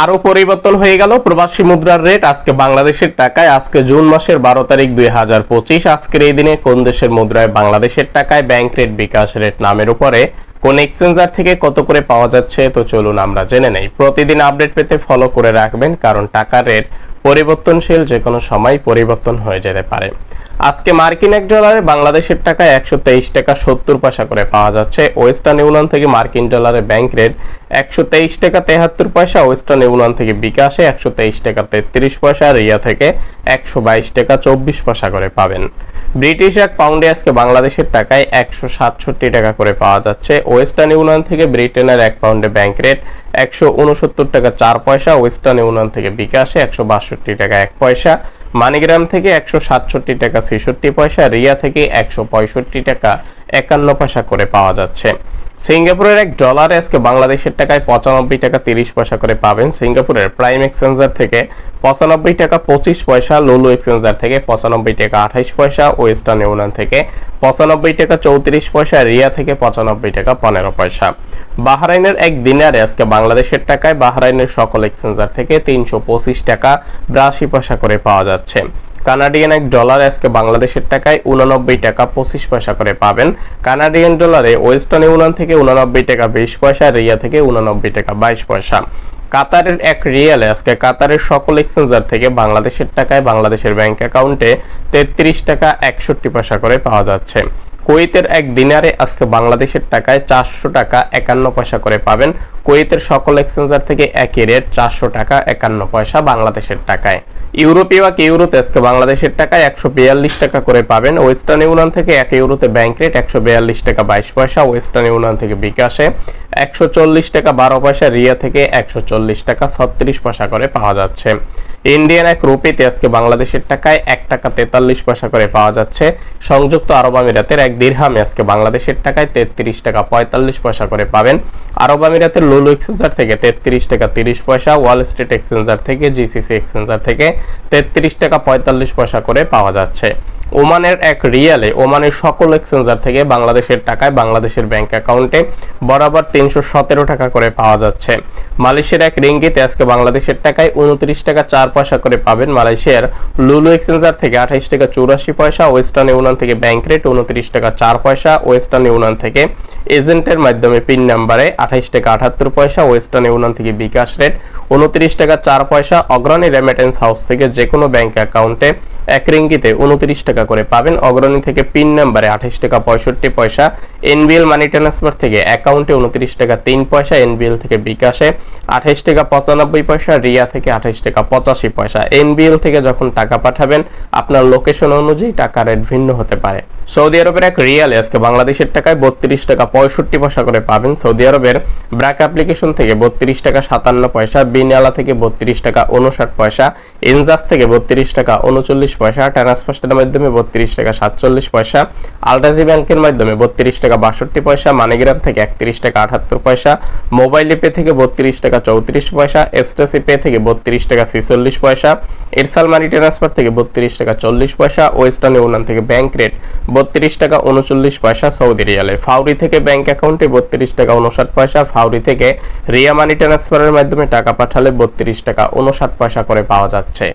আরও পরিবর্তন হয়ে গেল। প্রবাসী মুদ্রার রেট আজকে বাংলাদেশের টাকায়, আজকে জুন মাসের বারো তারিখ দুই হাজার পঁচিশ। আজকের এই দিনে কোন দেশের মুদ্রায় বাংলাদেশের টাকায় ব্যাংক রেট বিকাশ রেট নামের উপরে, কোন এক্সচেঞ্জার থেকে কত করে পাওয়া যাচ্ছে, তো চলুন আমরা জেনে নেই। প্রতিদিন আপডেট পেতে ফলো করে রাখবেন, কারণ টাকার রেট পরিবর্তনশীল যে কোনো সময় পরিবর্তন হয়ে যেতে পারে। আজকে মার্কিন এক ডলারে বাংলাদেশের টাকায় একশো তেইশ টাকা সত্তর পয়সা করে পাওয়া যাচ্ছে। ওয়েস্টার্ন ইউনিয়ন থেকে মার্কিন ডলারে ব্যাংক রেট একশো তেইশ টাকা তেহাত্তর পয়সা, ওয়েস্টার্ন ইউনিয়ন থেকে বিকাশে একশো তেইশ টাকা তেত্রিশ পয়সা রিয়া থেকে একশো বাইশ টাকা চব্বিশ পয়সা করে পাবেন। ব্রিটিশ এক পাউন্ডে আজকে বাংলাদেশের টাকায় একশো সাতষট্টি টাকা করে পাওয়া যাচ্ছে। ওয়েস্টার্ন ইউনিয়ন থেকে ব্রিটেনের এক পাউন্ডে ব্যাংক রেট একশো উনসত্তর টাকা চার পয়সা, ওয়েস্টার্ন ইউনিয়ন থেকে বিকাশে একশো বাষট্টি টাকা এক পয়সা মানিগ্রাম থেকে একশো সাতষট্টি টাকা ছেষট্টি পয়সা, রিয়া থেকে একশো পঁয়ষট্টি টাকা একান্ন পয়সা করে পাওয়া যাচ্ছে। সিঙ্গাপুরের এক ডলারে আজকে বাংলাদেশের টাকায় পঁচানব্বই টাকা তিরিশ পয়সা করে পাবেন। সিঙ্গাপুরের প্রাইম এক্সচেঞ্জার থেকে পঁচানব্বই টাকা পঁচিশ পয়সা লুলু এক্সচেঞ্জার থেকে পঁচানব্বই টাকা আঠাইশ পয়সা ওয়েস্টার্ন ইউনিয়ন থেকে পঁচানব্বই টাকা চৌত্রিশ পয়সা রিয়া থেকে পঁচানব্বই টাকা পনেরো পয়সা। বাহরাইনের এক দিনারে আজকে বাংলাদেশের টাকায় বাহরাইনের সকল এক্সচেঞ্জার থেকে তিনশো পঁচিশ টাকা, বিরাশি পয়সা করে পাওয়া যাচ্ছে। কানাডিয়ান এক ডলার আজকে বাংলাদেশের টাকায় উননব্বই টাকা পঁচিশ পয়সা করে পাবেন। কানাডিয়ান ডলারে ওয়েস্টার্ন ইউনিয়ন থেকে উননব্বই টাকা বিশ পয়সা, রিয়া থেকে উনানব্বই টাকা বাইশ পয়সা। কাতারের এক রিয়ালে আজকে কাতারের সকল এক্সচেঞ্জার থেকে বাংলাদেশের টাকায় বাংলাদেশের ব্যাংক অ্যাকাউন্টে তেত্রিশ টাকা একষট্টি পয়সা করে পাওয়া যাচ্ছে। কুয়েতের এক দিনারে আজকে বাংলাদেশের টাকায় চারশো টাকা একান্ন পয়সা করে পাবেন। কুয়েতের সকল এক্সচেঞ্জার থেকে একই রেট চারশো টাকা একান্ন পয়সা বাংলাদেশের টাকায়। ইউরোপীয় এক ইউরোতে আজকে বাংলাদেশের টাকায় একশো বিয়াল্লিশ টাকা করে পাবেন। ওয়েস্টার্ন ইউনিয়ন থেকে এক ইউরোতে ব্যাংক রেট একশো বিয়াল্লিশ টাকা বাইশ পয়সা, ওয়েস্টার্ন ইউনিয়ন থেকে বিকাশে একশো চল্লিশ টাকা বারো পয়সা, রিয়া থেকে একশো চল্লিশ টাকা ছত্রিশ পয়সা করে পাওয়া যাচ্ছে। ইন্ডিয়ান এক রুপিতে আজকে বাংলাদেশের টাকায় এক টাকা তেতাল্লিশ পয়সা করে পাওয়া যাচ্ছে। সংযুক্ত আরব আমিরাতের এক দীর্হামে আজকে বাংলাদেশের টাকায় তেত্রিশ টাকা পঁয়তাল্লিশ পয়সা করে পাবেন। আরব আমিরাতের লুলু এক্সচেঞ্জার থেকে তেত্রিশ টাকা তিরিশ পয়সা, ওয়াল স্ট্রিট এক্সচেঞ্জার থেকে, জিসিসি এক্সচেঞ্জার থেকে তেত্রিশ টাকা পঁয়তাল্লিশ পয়সা করে পাওয়া যাচ্ছে। ওমানের এক রিয়ালে ওমানের সকল এক্সচেঞ্জার থেকে বাংলাদেশের টাকায় বাংলাদেশের ব্যাংক অ্যাকাউন্টে বরাবর তিনশো সতেরো টাকা করে পাওয়া যাচ্ছে। মালয়েশিয়ার এক রিঙ্গিতে আজকে বাংলাদেশের টাকায় উনত্রিশ টাকা চার পয়সা করে পাবেন মালয়েশিয়ার লুলু এক্সচেঞ্জার থেকে আঠাইশ টাকা চৌরাশি পয়সা, ওয়েস্টার্ন ইউনিয়ন থেকে ব্যাংক রেট উনত্রিশ টাকা চার পয়সা, ওয়েস্টার্ন ইউনিয়ন থেকে এজেন্টের মাধ্যমে পিন নাম্বারে আঠাইশ টাকা আঠাত্তর পয়সা, ওয়েস্টার্ন ইউনিয়ন থেকে বিকাশ রেট উনত্রিশ টাকা চার পয়সা, অগ্রণী রেমিটেন্স হাউস থেকে যে কোনো ব্যাংক অ্যাকাউন্টে এক রিঙ্গিতে উনত্রিশ টাকা করে পাবেন। অগ্রণী থেকে পিন নাম্বারে আঠাশ টাকা পঁয়ষট্টি পয়সা। এনবিএল মানি ট্রান্সফার থেকে অ্যাকাউন্টে উনত্রিশ টাকা তিন পয়সা, এনবিএল থেকে বিকাশে আঠাশ টাকা পঁচানব্বই পয়সা, রিয়া থেকে আঠাশ টাকা পঁচাশি পয়সা। এনবিএল থেকে যখন টাকা পাঠাবেন, আপনার লোকেশন অনুযায়ী টাকা রেট ভিন্ন হতে পারে। সৌদি আরবের এক রিয়ালে আজকে বাংলাদেশের টাকায় বত্রিশ টাকা পঁয়ষট্টি পয়সা করে পাবেন। সৌদি আরবের ব্র্যাক অ্যাপ্লিকেশন থেকে বত্রিশ টাকা সাতান্ন পয়সা বিনিয়ালা থেকে বত্রিশ টাকা উনষাট পয়সা ইনজাস থেকে বত্রিশ টাকা উনচল্লিশ পয়সা ট্রান্সফার্স্টের মাধ্যমে বত্রিশ টাকা সাতচল্লিশ পয়সা আলটাজি ব্যাংকের মাধ্যমে বত্রিশ টাকা বাষট্টি পয়সা, মানিগ্রাম থেকে একত্রিশ টাকা আটাত্তর পয়সা, মোবাইল পে থেকে বত্রিশ টাকা চৌত্রিশ পয়সা, এসটিসি পে থেকে বত্রিশ টাকা ছেচল্লিশ পয়সা, এরসাল মানি ট্রান্সফার থেকে বত্রিশ টাকা চল্লিশ পয়সা, ওয়েস্টার্ন ইউনিয়ন থেকে ব্যাংক রেট বত্রিশ টাকা উনচল্লিশ পয়সা, সৌদি রিয়ালে। ফাউরি থেকে ব্যাংক অ্যাকাউন্টে বত্রিশ টাকা উনষাট পয়সা, ফাউরি থেকে রিয়া মানি ট্রান্সফারের মাধ্যমে টাকা পাঠালে বত্রিশ টাকা উনষাট পয়সা করে পাওয়া যাচ্ছে।